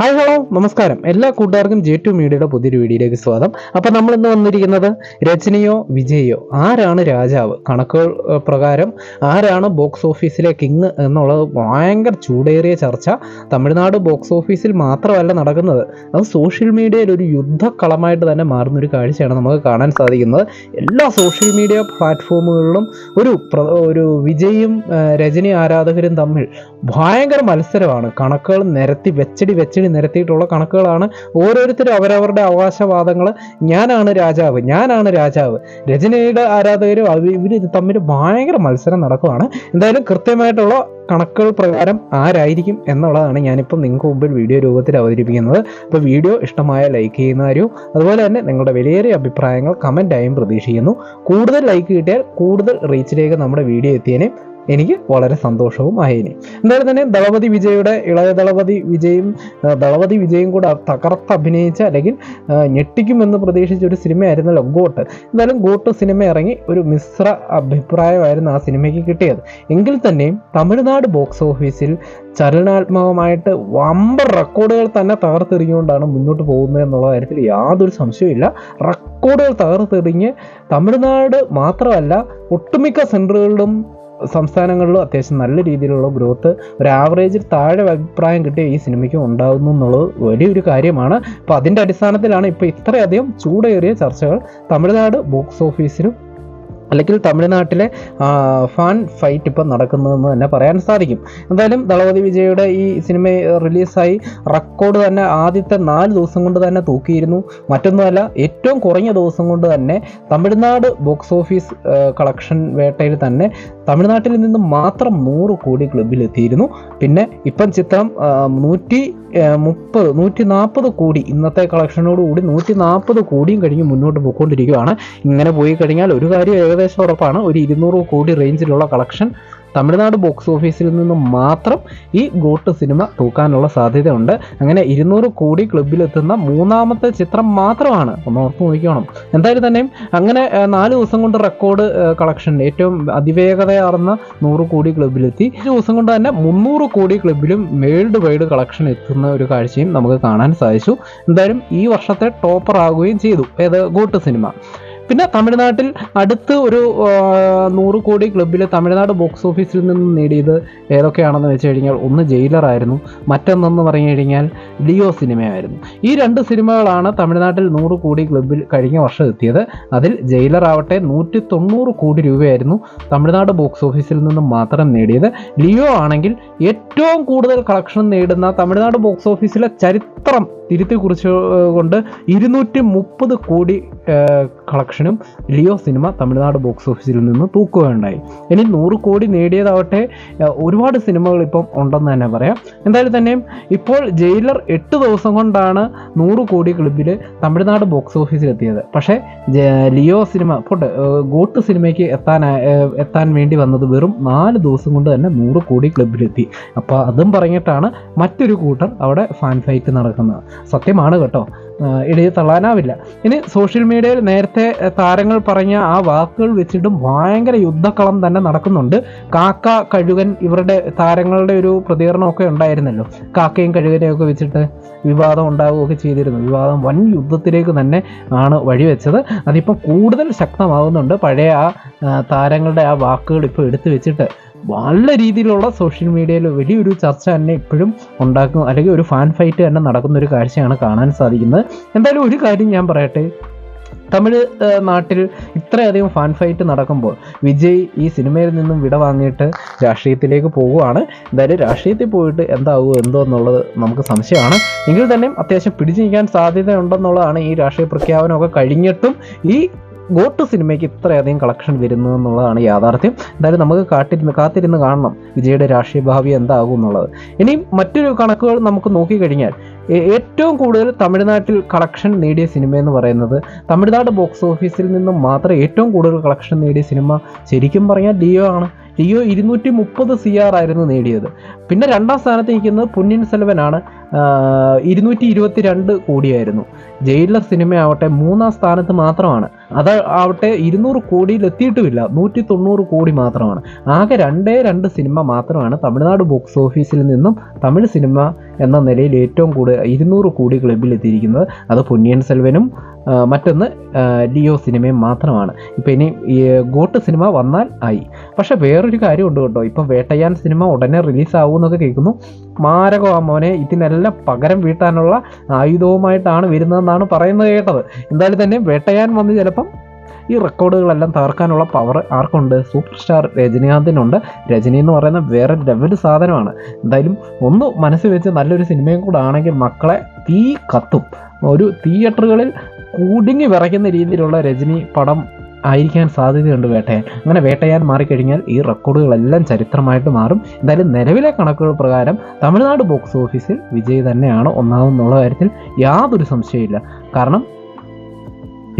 Hi hello നമസ്കാരം. എല്ലാ കൂട്ടുകാർക്കും ജെ ടു മീഡിയയുടെ പുതിയൊരു വീഡിയോയിലേക്ക് സ്വാഗതം. അപ്പം നമ്മൾ ഇന്ന് വന്നിരിക്കുന്നത് രചനയോ വിജയോ ആരാണ് രാജാവ്? കണക്കുകൾ പ്രകാരം ആരാണ് ബോക്സ് ഓഫീസിലെ കിങ് എന്നുള്ളത് ഭയങ്കര ചൂടേറിയ ചർച്ച. തമിഴ്നാട് ബോക്സ് ഓഫീസിൽ മാത്രമല്ല നടക്കുന്നത്. അത് സോഷ്യൽ മീഡിയയിൽ ഒരു യുദ്ധക്കളമായിട്ട് തന്നെ മാറുന്നൊരു കാഴ്ചയാണ് നമുക്ക് കാണാൻ സാധിക്കുന്നത്. എല്ലാ സോഷ്യൽ മീഡിയ പ്ലാറ്റ്ഫോമുകളിലും ഒരു ഒരു വിജയും രജനി ആരാധകരും തമ്മിൽ ഭയങ്കര മത്സരമാണ്. കണക്കുകൾ നിരത്തി വെച്ചടി വെച്ചടി നിരത്തിയിട്ടുള്ള കണക്കുകളാണ് ഓരോരുത്തരും അവരവരുടെ അവകാശവാദങ്ങൾ. ഞാനാണ് രാജാവ് ഞാനാണ് രാജാവ്. രജനിയുടെ ആരാധകരും ഇവർ തമ്മിൽ ഭയങ്കര മത്സരം നടക്കുകയാണ് എന്തായാലും കൃത്യമായിട്ടുള്ള കണക്കുകൾ പ്രകാരം ആരായിരിക്കും എന്നുള്ളതാണ് ഞാനിപ്പോൾ നിങ്ങൾക്ക് മുമ്പിൽ വീഡിയോ രൂപത്തിൽ അവതരിപ്പിക്കുന്നത്. അപ്പോൾ വീഡിയോ ഇഷ്ടമായ ലൈക്ക് ചെയ്യുന്നവരും അതുപോലെ തന്നെ നിങ്ങളുടെ വിലയേറിയ അഭിപ്രായങ്ങൾ കമന്റായും പ്രതീക്ഷിക്കുന്നു. കൂടുതൽ ലൈക്ക് കിട്ടിയാൽ കൂടുതൽ റീച്ചിലേക്ക് നമ്മുടെ വീഡിയോ എത്തിയതിനെ എനിക്ക് വളരെ സന്തോഷവും ഇനി. എന്തായാലും തന്നെ ദളപതി വിജയുടെ ഇളയ ദളപതി വിജയും ദളപതി വിജയും കൂടെ തകർത്ത് അഭിനയിച്ച അല്ലെങ്കിൽ ഞെട്ടിക്കുമെന്ന് പ്രതീക്ഷിച്ച ഒരു സിനിമയായിരുന്നല്ലോ ഗോട്ട്. എന്തായാലും ഗോട്ട് സിനിമ ഇറങ്ങി ഒരു മിശ്ര അഭിപ്രായമായിരുന്നു ആ സിനിമയ്ക്ക് കിട്ടിയത്. എങ്കിൽ തന്നെയും തമിഴ്നാട് ബോക്സ് ഓഫീസിൽ ചലനാത്മകമായിട്ട് വമ്പ റെക്കോർഡുകൾ തന്നെ തകർത്തെറിഞ്ഞുകൊണ്ടാണ് മുന്നോട്ട് പോകുന്നത് എന്നുള്ള കാര്യത്തിൽ യാതൊരു സംശയവുമില്ല. റെക്കോർഡുകൾ തകർത്തെറിഞ്ഞ് തമിഴ്നാട് മാത്രമല്ല ഒട്ടുമിക്ക സെന്ററുകളിലും സംസ്ഥാനങ്ങളിലും അത്യാവശ്യം നല്ല രീതിയിലുള്ള ഗ്രോത്ത് ഒരു ആവറേജിൽ താഴെ അഭിപ്രായം കിട്ടിയ ഈ സിനിമയ്ക്ക് ഉണ്ടാകുന്നു എന്നുള്ളത് വലിയൊരു കാര്യമാണ്. അപ്പോൾ അതിന്റെ അടിസ്ഥാനത്തിലാണ് ഇപ്പോൾ ഇത്രയധികം ചൂടേറിയ ചർച്ചകൾ. തമിഴ്നാട് ബോക്സ് ഓഫീസിലും അല്ലെങ്കിൽ തമിഴ്നാട്ടിലെ ഫാൻ ഫൈറ്റ് ഇപ്പം നടക്കുന്നതെന്ന് തന്നെ പറയാൻ സാധിക്കും. എന്തായാലും ദളപതി വിജയുടെ ഈ സിനിമ റിലീസായി റെക്കോർഡ് തന്നെ ആദ്യത്തെ നാല് ദിവസം കൊണ്ട് തന്നെ തൂക്കിയിരുന്നു. മറ്റൊന്നുമല്ല ഏറ്റവും കുറഞ്ഞ ദിവസം കൊണ്ട് തന്നെ തമിഴ്നാട് ബോക്സ് ഓഫീസ് കളക്ഷൻ വേട്ടയിൽ തന്നെ തമിഴ്നാട്ടിൽ നിന്ന് മാത്രം നൂറ് കോടി ക്ലബിലെത്തിയിരുന്നു പിന്നെ ഇപ്പം ചിത്രം നൂറ്റി മുപ്പത് നൂറ്റി നാൽപ്പത് കോടി ഇന്നത്തെ കളക്ഷനോട് കൂടി നൂറ്റി നാൽപ്പത് കോടിയും കഴിഞ്ഞ് മുന്നോട്ട് പോയിക്കൊണ്ടിരിക്കുകയാണ്. ഇങ്ങനെ പോയി കഴിഞ്ഞാൽ ഒരു കാര്യം ഏകദേശം ഉറപ്പാണ്. ഒരു ഇരുന്നൂറ് കോടി റേഞ്ചിലുള്ള കളക്ഷൻ തമിഴ്നാട് ബോക്സ് ഓഫീസിൽ നിന്ന് മാത്രം ഈ ഗോട്ട് സിനിമ തൂക്കാനുള്ള സാധ്യതയുണ്ട്. അങ്ങനെ ഇരുന്നൂറ് കോടി ക്ലബിലെത്തുന്ന മൂന്നാമത്തെ ചിത്രം മാത്രമാണ്. ഒന്ന് ഓർത്ത് നോക്കിക്കണം. എന്തായാലും തന്നെയും അങ്ങനെ നാല് ദിവസം കൊണ്ട് റെക്കോർഡ് കളക്ഷൻ ഏറ്റവും അതിവേഗതയാർന്ന നൂറ് കോടി ക്ലബിലെത്തി ഈ ദിവസം കൊണ്ട് തന്നെ മുന്നൂറ് കോടി ക്ലബിലും വേൾഡ് വൈഡ് കളക്ഷൻ എത്തുന്ന ഒരു കാഴ്ചയും നമുക്ക് കാണാൻ സാധിച്ചു. എന്തായാലും ഈ വർഷത്തെ ടോപ്പർ ആകുകയും ചെയ്തു. ഏത് ഗോട്ട് സിനിമ? പിന്നെ തമിഴ്നാട്ടിൽ അടുത്ത് ഒരു നൂറ് കോടി ക്ലബിൽ തമിഴ്നാട് ബോക്സ് ഓഫീസിൽ നിന്ന് നേടിയത് ഏതൊക്കെയാണെന്ന് വെച്ച് കഴിഞ്ഞാൽ ഒന്ന് ജയിലറായിരുന്നു മറ്റൊന്നെന്ന് പറഞ്ഞു കഴിഞ്ഞാൽ ലിയോ സിനിമയായിരുന്നു. ഈ രണ്ട് സിനിമകളാണ് തമിഴ്നാട്ടിൽ നൂറ് കോടി ക്ലബിൽ കഴിഞ്ഞ വർഷം എത്തിയത്. അതിൽ ജയിലർ ആവട്ടെ നൂറ്റി തൊണ്ണൂറ് കോടി രൂപയായിരുന്നു തമിഴ്നാട് ബോക്സ് ഓഫീസിൽ നിന്നും മാത്രം നേടിയത്. ലിയോ ആണെങ്കിൽ ഏറ്റവും കൂടുതൽ കളക്ഷൻ നേടുന്ന തമിഴ്നാട് ബോക്സ് ഓഫീസിലെ ചരിത്രം തിരുത്തി കുറിച്ച് കൊണ്ട് ഇരുന്നൂറ്റി മുപ്പത് കോടി കളക്ഷനും ലിയോ സിനിമ തമിഴ്നാട് ബോക്സ് ഓഫീസിൽ നിന്ന് തൂക്കുകയുണ്ടായി. ഇനി നൂറ് കോടി നേടിയതാവട്ടെ ഒരുപാട് സിനിമകൾ ഇപ്പം ഉണ്ടെന്ന് തന്നെ പറയാം. എന്തായാലും തന്നെയും ഇപ്പോൾ ജയിലർ എട്ട് ദിവസം കൊണ്ടാണ് നൂറ് കോടി ക്ലബിൽ തമിഴ്നാട് ബോക്സ് ഓഫീസിൽ എത്തിയത് പക്ഷേ ലിയോ സിനിമ പോട്ടെ ഗോട്ട് സിനിമയ്ക്ക് എത്താൻ എത്താൻ വേണ്ടി വന്നത് വെറും നാല് ദിവസം കൊണ്ട് തന്നെ നൂറ് കോടി ക്ലബിലെത്തി അപ്പോൾ അതും പറഞ്ഞിട്ടാണ് മറ്റൊരു കൂട്ടർ അവിടെ ഫാൻ ഫൈറ്റ് നടക്കുന്നത്. സത്യമാണ് കേട്ടോ. ഇടി ഇടയിൽ തള്ളാനാവില്ല ഇനി സോഷ്യൽ മീഡിയയിൽ നേരത്തെ താരങ്ങൾ പറഞ്ഞ ആ വാക്കുകൾ വെച്ചിട്ടും ഭയങ്കര യുദ്ധക്കളം തന്നെ നടക്കുന്നുണ്ട്. കാക്ക കഴുകൻ ഇവരുടെ താരങ്ങളുടെ ഒരു പ്രതികരണമൊക്കെ ഉണ്ടായിരുന്നല്ലോ. കാക്കയും കഴുകനെയും ഒക്കെ വെച്ചിട്ട് വിവാദം ഉണ്ടാവുകയൊക്കെ ചെയ്തിരുന്നു. വിവാദം വൻ യുദ്ധത്തിലേക്ക് തന്നെ ആണ് വഴിവെച്ചത്. അതിപ്പം കൂടുതൽ ശക്തമാകുന്നുണ്ട് പഴയ ആ, താരങ്ങളുടെ ആ വാക്കുകൾ ഇപ്പോൾ എടുത്തു വെച്ചിട്ട് നല്ല രീതിയിലുള്ള സോഷ്യൽ മീഡിയയിൽ വലിയൊരു ചർച്ച തന്നെ ഇപ്പോഴും ഉണ്ടാക്കും അല്ലെങ്കിൽ ഒരു ഫാൻ ഫൈറ്റ് തന്നെ നടക്കുന്ന ഒരു കാഴ്ചയാണ് കാണാൻ സാധിക്കുന്നത്. എന്തായാലും ഒരു കാര്യം ഞാൻ പറയട്ടെ. തമിഴ് നാട്ടിൽ ഇത്രയധികം ഫാൻ ഫൈറ്റ് നടക്കുമ്പോൾ വിജയ് ഈ സിനിമയിൽ നിന്നും വിട വാങ്ങിയിട്ട് രാഷ്ട്രീയത്തിലേക്ക് പോവുകയാണ് എന്തായാലും രാഷ്ട്രീയത്തിൽ പോയിട്ട് എന്താവുമോ എന്തോ എന്നുള്ളത് നമുക്ക് സംശയമാണ്. എങ്കിൽ തന്നെയും അത്യാവശ്യം പിടിച്ചു നിൽക്കാൻ സാധ്യതയുണ്ടെന്നുള്ളതാണ് ഈ രാഷ്ട്രീയ പ്രഖ്യാപനമൊക്കെ കഴിഞ്ഞിട്ടും ഈ ഗോട്ട് സിനിമയ്ക്ക് ഇത്രയധികം കളക്ഷൻ വരുന്നു എന്നുള്ളതാണ് യാഥാർത്ഥ്യം. എന്തായാലും നമുക്ക് കാട്ടിരുന്ന് കാത്തിരുന്ന് കാണണം വിജയുടെ രാഷ്ട്രീയ ഭാവി എന്താകും എന്നുള്ളത്. ഇനിയും മറ്റൊരു കണക്കുകൾ നമുക്ക് നോക്കിക്കഴിഞ്ഞാൽ ഏറ്റവും കൂടുതൽ തമിഴ്നാട്ടിൽ കളക്ഷൻ നേടിയ സിനിമ എന്ന് പറയുന്നത് തമിഴ്നാട് ബോക്സ് ഓഫീസിൽ നിന്നും മാത്രം ഏറ്റവും കൂടുതൽ കളക്ഷൻ നേടിയ സിനിമ ശരിക്കും പറഞ്ഞാൽ ഡിയോ ആണ്. ലിയോ ഇരുന്നൂറ്റി മുപ്പത് സി ആർ ആയിരുന്നു നേടിയത്. പിന്നെ രണ്ടാം സ്ഥാനത്ത് നിൽക്കുന്നത് പൊന്നിൻ സെൽവനാണ്. ഇരുന്നൂറ്റി ഇരുപത്തി രണ്ട് കോടിയായിരുന്നു ജയിലർ സിനിമയാവട്ടെ മൂന്നാം സ്ഥാനത്ത് മാത്രമാണ്. അത് ആവട്ടെ ഇരുന്നൂറ് കോടിയിൽ എത്തിയിട്ടുമില്ല നൂറ്റി തൊണ്ണൂറ് കോടി മാത്രമാണ്. ആകെ രണ്ടേ രണ്ട് സിനിമ മാത്രമാണ് തമിഴ്നാട് ബോക്സ് ഓഫീസിൽ നിന്നും തമിഴ് സിനിമ എന്ന നിലയിൽ ഏറ്റവും കൂടുതൽ ഇരുന്നൂറ് കോടി ക്ലബിൽ എത്തിയിരിക്കുന്നത്. അത് പൊന്നിയൻ സെൽവനും മറ്റൊന്ന് ലിയോ സിനിമയും മാത്രമാണ്. ഇപ്പം ഇനി ഗോട്ട് സിനിമ വന്നാൽ ആയി. പക്ഷെ വേറൊരു കാര്യം ഉണ്ട് കേട്ടോ. ഇപ്പം വേട്ടയാൻ സിനിമ ഉടനെ റിലീസാവും എന്നൊക്കെ കേൾക്കുന്നു. മാരകമാമോനെ ഇതിനെല്ലാം പകരം വീട്ടാനുള്ള ആയുധവുമായിട്ടാണ് വരുന്നതെന്നാണ് പറയുന്നത് കേട്ടത്. എന്തായാലും തന്നെ വേട്ടയാൻ വന്ന് ചിലപ്പം ഈ റെക്കോർഡുകളെല്ലാം തകർക്കാനുള്ള പവർ ആർക്കുണ്ട്? സൂപ്പർ സ്റ്റാർ രജനീകാന്തിനുണ്ട്. രജനി എന്ന് പറയുന്ന വേറെ ലെവൽ സാധനമാണ്. എന്തായാലും ഒന്ന് മനസ്സിൽ വെച്ച് നല്ലൊരു സിനിമയും കൂടെ ആണെങ്കിൽ മക്കളെ തീ കത്തും. ഒരു തിയേറ്ററുകളിൽ കൂടുങ്ങി വിറയ്ക്കുന്ന രീതിയിലുള്ള രജനി പടം ആയിരിക്കാൻ സാധ്യതയുണ്ട് വേട്ടയാൻ. അങ്ങനെ വേട്ടയാൻ മാറിക്കഴിഞ്ഞാൽ ഈ റെക്കോർഡുകളെല്ലാം ചരിത്രമായിട്ട് മാറും. എന്തായാലും നിലവിലെ കണക്കുകൾ പ്രകാരം തമിഴ്നാട് ബോക്സ് ഓഫീസിൽ വിജയ് തന്നെയാണ് ഒന്നാമെന്നുള്ള കാര്യത്തിൽ യാതൊരു സംശയമില്ല കാരണം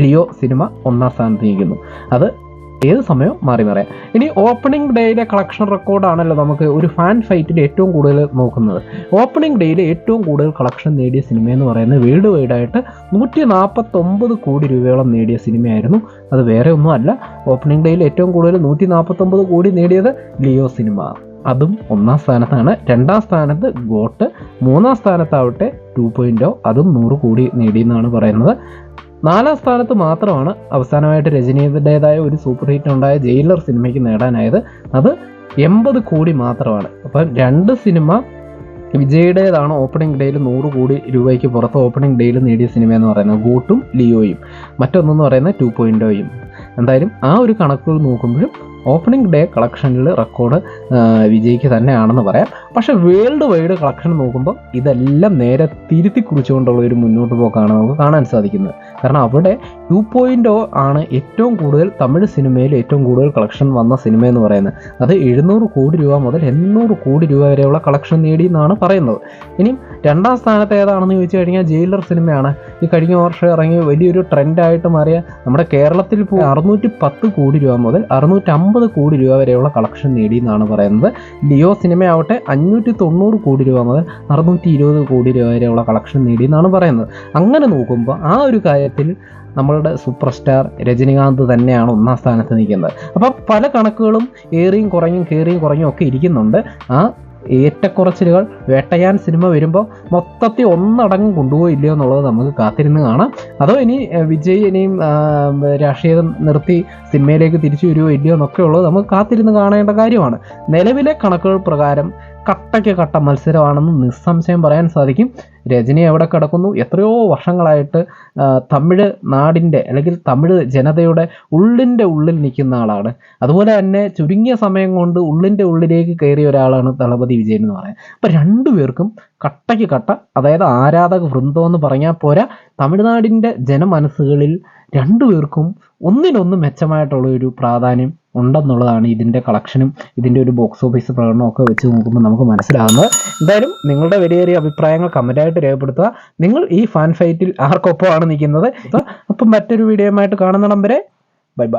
ലിയോ സിനിമ ഒന്നാം സ്ഥാനത്ത് നിൽക്കുന്നു. അത് ഏത് സമയവും മാറി മറിയാം. ഇനി ഓപ്പണിംഗ് ഡേയിലെ കളക്ഷൻ റെക്കോർഡാണല്ലോ നമുക്ക് ഒരു ഫാൻ ഫൈറ്റിൽ ഏറ്റവും കൂടുതൽ നോക്കുന്നത്. ഓപ്പണിംഗ് ഡേയിലെ ഏറ്റവും കൂടുതൽ കളക്ഷൻ നേടിയ സിനിമ എന്ന് പറയുന്നത് വേൾഡ് വൈഡായിട്ട് നൂറ്റി നാൽപ്പത്തൊമ്പത് കോടി രൂപയോളം നേടിയ സിനിമയായിരുന്നു. അത് വേറെ ഒന്നും അല്ല. ഓപ്പണിംഗ് ഡേയിൽ ഏറ്റവും കൂടുതൽ നൂറ്റി നാൽപ്പത്തൊമ്പത് കോടി നേടിയത് ലിയോ സിനിമ. അതും ഒന്നാം സ്ഥാനത്താണ്. രണ്ടാം സ്ഥാനത്ത് ഗോട്ട്. മൂന്നാം സ്ഥാനത്താവട്ടെ ടു പോയിന്റോ അതും നൂറ് കോടി നേടിയെന്നാണ് പറയുന്നത്. നാലാം സ്ഥാനത്ത് മാത്രമാണ് അവസാനമായിട്ട് രജനീയുടേതായ ഒരു സൂപ്പർ ഹിറ്റ് ഉണ്ടായ ജയിലർ സിനിമയ്ക്ക് നേടാനായത്. അത് എൺപത് കോടി മാത്രമാണ്. അപ്പം രണ്ട് സിനിമ വിജയുടേതാണ് ഓപ്പണിംഗ് ഡേയിൽ നൂറ് കോടി രൂപയ്ക്ക് പുറത്ത് ഓപ്പണിംഗ് ഡേയിൽ നേടിയ സിനിമ എന്ന് പറയുന്നത് ഗൂട്ടും ലിയോയും. മറ്റൊന്നെന്ന് പറയുന്നത് ടു പോയിന്റോയും എന്തായാലും ആ ഒരു കണക്കുകൾ നോക്കുമ്പോഴും ഓപ്പണിംഗ് ഡേ കളക്ഷനിൽ റെക്കോർഡ് വിജയിക്ക് തന്നെയാണെന്ന് പറയാം. പക്ഷേ വേൾഡ് വൈഡ് കളക്ഷൻ നോക്കുമ്പോൾ ഇതെല്ലാം നേരെ തിരുത്തി കുറിച്ചുകൊണ്ടുള്ള ഒരു മുന്നോട്ട് പോക്കാണ് നമുക്ക് കാണാൻ സാധിക്കുന്നത്. കാരണം അവിടെ ടു പോയിന്റ് ആണ് ഏറ്റവും കൂടുതൽ തമിഴ് സിനിമയിൽ ഏറ്റവും കൂടുതൽ കളക്ഷൻ വന്ന സിനിമ എന്ന് പറയുന്നത്. അത് എഴുന്നൂറ് കോടി രൂപ മുതൽ എണ്ണൂറ് കോടി രൂപ വരെയുള്ള കളക്ഷൻ നേടി എന്നാണ് പറയുന്നത്. ഇനിയും രണ്ടാം സ്ഥാനത്ത് ഏതാണെന്ന് ചോദിച്ചു കഴിഞ്ഞാൽ ജയിലർ സിനിമയാണ്. ഈ കഴിഞ്ഞ വർഷം ഇറങ്ങി വലിയൊരു ട്രെൻഡായിട്ട് മാറിയ നമ്മുടെ കേരളത്തിൽ അറുന്നൂറ്റി പത്ത് കോടി രൂപ മുതൽ അറുന്നൂറ്റി അമ്പത് കോടി രൂപ വരെയുള്ള കളക്ഷൻ നേടി എന്നാണ് പറയുന്നത്. ലിയോ സിനിമയാവട്ടെ അഞ്ഞൂറ്റി തൊണ്ണൂറ് കോടി രൂപ മുതൽ അറുന്നൂറ്റി ഇരുപത് കോടി രൂപ വരെയുള്ള കളക്ഷൻ നേടി എന്നാണ് പറയുന്നത്. അങ്ങനെ നോക്കുമ്പോൾ ആ ഒരു കാര്യത്തിൽ നമ്മളുടെ സൂപ്പർ സ്റ്റാർ രജനികാന്ത് തന്നെയാണ് ഒന്നാം സ്ഥാനത്ത് നിൽക്കുന്നത്. അപ്പോൾ പല കണക്കുകളും ഏറിയും കുറഞ്ഞും കയറിയും കുറഞ്ഞും ഒക്കെ ഇരിക്കുന്നുണ്ട്. ആ ഏറ്റക്കുറച്ചിലുകൾ വേട്ടയാൻ സിനിമ വരുമ്പോൾ മൊത്തത്തിൽ ഒന്നടങ്കം കൊണ്ടുപോയില്ലയോ എന്നുള്ളത് നമുക്ക് കാത്തിരുന്ന് കാണാം. അതോ ഇനി വിജയ് ഇനിയും രാഷ്ട്രീയം നിർത്തി സിനിമയിലേക്ക് തിരിച്ചു വരുമോ ഇല്ലയോ എന്നൊക്കെ ഉള്ളത് നമുക്ക് കാത്തിരുന്ന് കാണേണ്ട കാര്യമാണ്. നിലവിലെ കണക്കുകൾ പ്രകാരം കട്ടയ്ക്ക് കട്ട മത്സരമാണെന്ന് നിസ്സംശയം പറയാൻ സാധിക്കും. രജനി എവിടെ കിടക്കുന്നു? എത്രയോ വർഷങ്ങളായിട്ട് തമിഴ് നാടിന്റെ അല്ലെങ്കിൽ തമിഴ് ജനതയുടെ ഉള്ളിന്റെ ഉള്ളിൽ നിൽക്കുന്ന ആളാണ്. അതുപോലെ തന്നെ ചുരുങ്ങിയ സമയം കൊണ്ട് ഉള്ളിന്റെ ഉള്ളിലേക്ക് കയറിയ ഒരാളാണ് ദളപതി വിജയൻ എന്ന് പറയുന്നത്. അപ്പം രണ്ടുപേർക്കും കട്ടയ്ക്ക് കട്ട അതായത് ആരാധക വൃന്ദം എന്ന് പറഞ്ഞാൽ പോരാ തമിഴ്നാടിന്റെ ജനമനസ്സുകളിൽ രണ്ടുപേർക്കും ഒന്നിനൊന്ന് മെച്ചമായിട്ടുള്ള ഒരു പ്രാധാന്യം ഉണ്ടെന്നുള്ളതാണ് ഇതിന്റെ കളക്ഷനും ഇതിന്റെ ഒരു ബോക്സ് ഓഫീസ് പ്രകടനമൊക്കെ വെച്ച് നോക്കുമ്പോൾ നമുക്ക് മനസ്സിലാകുന്നത്. എന്തായാലും നിങ്ങളുടെ വലിയ അഭിപ്രായങ്ങൾ കമന്റായിട്ട് രേഖപ്പെടുത്തുക. നിങ്ങൾ ഈ ഫാൻ ഫൈറ്റിൽ ആർക്കൊപ്പമാണ് നിൽക്കുന്നത്? അപ്പം മറ്റൊരു വീഡിയോയുമായിട്ട് കാണുന്നിടം വരെ